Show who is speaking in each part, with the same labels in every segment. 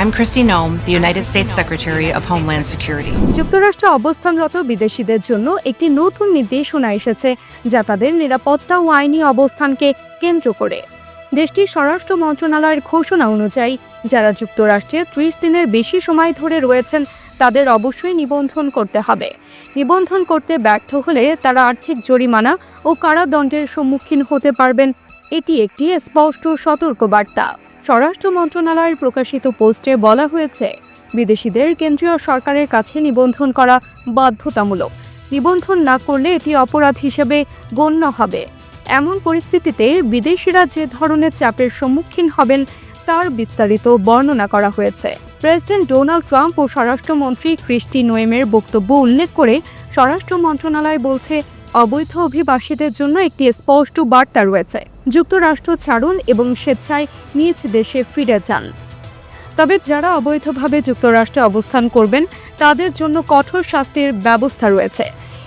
Speaker 1: I'm Christy Nome, the United States Secretary of Homeland Security.
Speaker 2: যুক্তরাষ্ট্রে অবস্থানরত বিদেশিদের জন্য একটি নতুন নির্দেশনা এসেছে যা তাদের নিরাপত্তা ও আইনি অবস্থানকে কেন্দ্র করে। দেশটির স্বরাষ্ট্র মন্ত্রণালয়ের ঘোষণা অনুযায়ী যারা যুক্তরাষ্ট্রে ত্রিশ দিনের বেশি সময় ধরে রয়েছেন তাদের অবশ্যই নিবন্ধন করতে হবে। নিবন্ধন করতে ব্যর্থ হলে তারা আর্থিক জরিমানা ও কারাদণ্ডের সম্মুখীন হতে পারবেন। এটি একটি স্পষ্ট সতর্কবার্তা। স্বরাষ্ট্র মন্ত্রণালয়ের প্রকাশিত পোস্টে বলা হয়েছে, বিদেশিদের কেন্দ্রীয় সরকারের কাছে নিবন্ধন করা বাধ্যতামূলক। নিবন্ধন না করলে এটি অপরাধ হিসেবে গণ্য হবে। এমন পরিস্থিতিতে বিদেশিরা যে ধরনের চাপের সম্মুখীন হবেন, তার বিস্তারিত বর্ণনা করা হয়েছে। প্রেসিডেন্ট ডোনাল্ড ট্রাম্প ও স্বরাষ্ট্রমন্ত্রী ক্রিস্টি নোয়েমের বক্তব্য উল্লেখ করে স্বরাষ্ট্র মন্ত্রণালয় বলছে অবৈধ অভিবাসীদের জন্য একটি স্পষ্ট বার্তা রয়েছে। যুক্তরাষ্ট্র ছাড়ুন এবং স্বেচ্ছায় নিজ দেশে ফিরে যান। তবে যারা অবৈধভাবে যুক্তরাষ্ট্রে অবস্থান করবেন, তাদের জন্য কঠোর শাস্তির ব্যবস্থা রয়েছে।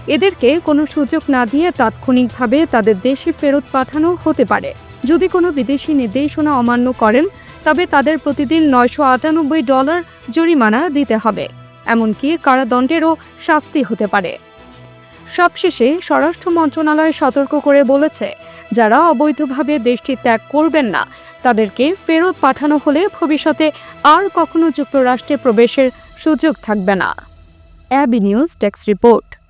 Speaker 2: এদেরকে কোনো সুযোগ না দিয়ে তাৎক্ষণিকভাবে তাদের দেশে ফেরত পাঠানো হতে পারে। যদি কোনো বিদেশি নির্দেশনা অমান্য করেন, তবে তাদের প্রতিদিন নয়শো আটানব্বই ডলার জরিমানা দিতে হবে। এমনকি কারাদণ্ডেরও শাস্তি হতে পারে। সবশেষে স্বরাষ্ট্র মন্ত্রণালয় সতর্ক করে বলেছে, যারা অবৈধভাবে দেশটি ত্যাগ করবেন না, তাদেরকে ফেরত পাঠানো হলে ভবিষ্যতে আর কখনো যুক্তরাষ্ট্রে প্রবেশের সুযোগ থাকবে না। অ্যাবি নিউজ ডেস্ক রিপোর্ট।